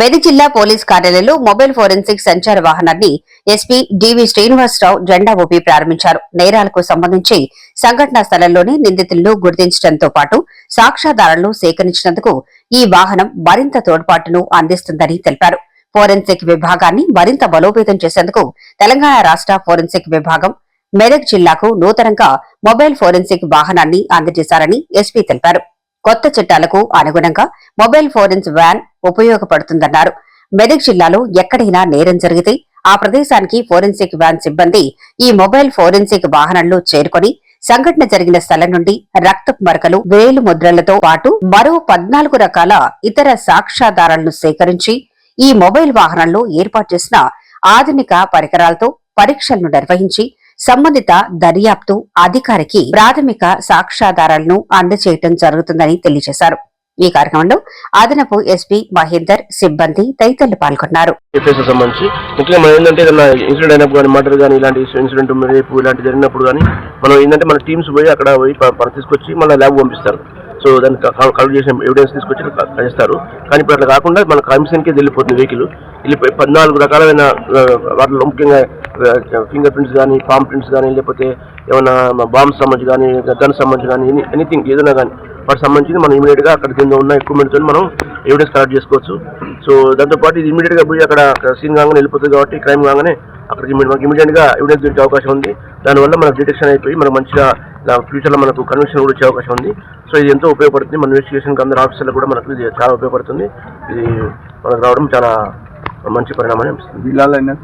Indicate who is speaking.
Speaker 1: మెదక్ జిల్లా పోలీస్ కార్యాలయంలో mobile forensic సంచార వాహనాన్ని ఎస్పీ డివి శ్రీనివాసరావు జెండా ఊపి ప్రారంభించారు. నేరాలకు సంబంధించి సంఘటనా స్థలంలోనే నిందితులను గుర్తించడంతో పాటు సాక్ష్యాధారాలను సేకరించినందుకు ఈ వాహనం మరింత తోడ్పాటును అందిస్తుందని తెలిపారు. ఫోరెన్సిక్ విభాగాన్ని మరింత బలోపేతం చేసేందుకు తెలంగాణ రాష్ట్ర ఫోరెన్సిక్ విభాగం మెదక్ జిల్లాకు నూతనంగా మొబైల్ ఫోరెన్సిక్ వాహనాన్ని అందజేశారని ఎస్పీ తెలిపారు. కొత్త చట్టాలకు అనుగుణంగా మొబైల్ ఫోరెన్స్ వ్యాన్ ఉపయోగపడుతుందన్నారు. మెదక్ జిల్లాలో ఎక్కడైనా నేరం జరిగితే ఆ ప్రదేశానికి ఫోరెన్సిక్ వ్యాన్ సిబ్బంది ఈ మొబైల్ ఫోరెన్సిక్ వాహనంలో చేరుకొని సంఘటన జరిగిన స్థలం నుండి రక్తపు మరకలు వేలు ముద్రలతో పాటు మరో పద్నాలుగు రకాల ఇతర సాక్ష్యాధారాలను సేకరించి ఈ మొబైల్ వాహనంలో ఏర్పాటు చేసిన ఆధునిక పరికరాలతో పరీక్షలను నిర్వహించి సంబంధిత దర్యాప్తు అధికారికి ప్రాథమిక సాక్ష్యాధారాలను అందజేయటం జరుగుతుందని తెలియజేశారు. ఈ కార్యక్రమంలో అదనపు ఎస్పీ మహేందర్ సిబ్బంది తదితరులు పాల్గొన్నారు.
Speaker 2: సంబంధించి ముఖ్యంగా మనం ఏంటంటే ఇన్సిడెంట్ అయినప్పుడు కానీ మర్డర్ కానీ ఇలాంటి ఇన్సిడెంట్ రేపు ఇలాంటి జరిగినప్పుడు కానీ మనం ఏంటంటే మన టీమ్స్ పోయి అక్కడ పోయి తీసుకొచ్చి మళ్ళీ ల్యాబ్ పంపిస్తారు. సో దాన్ని కలెక్ట్ చేసిన ఎవిడెన్స్ తీసుకొచ్చి క- చేస్తారు కానీ ఇప్పుడు అట్లా కాకుండా మన క్రైమ్ వెళ్ళిపోతుంది వెహికల్. వెళ్ళిపోయి పద్నాలుగు రకాలైన వాటిలో ముఖ్యంగా ఫింగర్ ప్రింట్స్ కానీ పామ్ ప్రింట్స్ కానీ లేకపోతే ఏమైనా బాంబ్స్ సంబంధించి కానీ గన్ సంబంధించి కానీ ఎనీ ఎనీథింగ్ ఏదైనా కానీ వాటికి సంబంధించి మనం ఇమీడియట్గా అక్కడ కింద ఉన్న ఎక్విప్మెంట్తో మనం ఎవిడెన్స్ కలెక్ట్ చేసుకోవచ్చు. సో దాంతోపాటు ఇది ఇమీడియట్గా పోయి అక్కడ సీన్ కాగానే వెళ్ళిపోతుంది కాబట్టి క్రైమ్ కాగానే అక్కడికి మనకి ఇమీడియట్గా ఎవిడెన్స్ దొరికే అవకాశం ఉంది. దానివల్ల మనకు డిటెక్షన్ అయిపోయి మనకు మంచిగా ఫ్యూచర్లో మనకు కన్వెన్షన్ కూడా వచ్చే అవకాశం ఉంది. సో ఇది ఎంతో ఉపయోగపడుతుంది. మన ఇన్వెస్టిగేషన్కి అందరు ఆఫీసర్లు కూడా మనకు ఇది చాలా ఉపయోగపడుతుంది. ఇది మనకు రావడం చాలా మంచి పరిణామం అనిపిస్తుంది.
Speaker 3: అయినా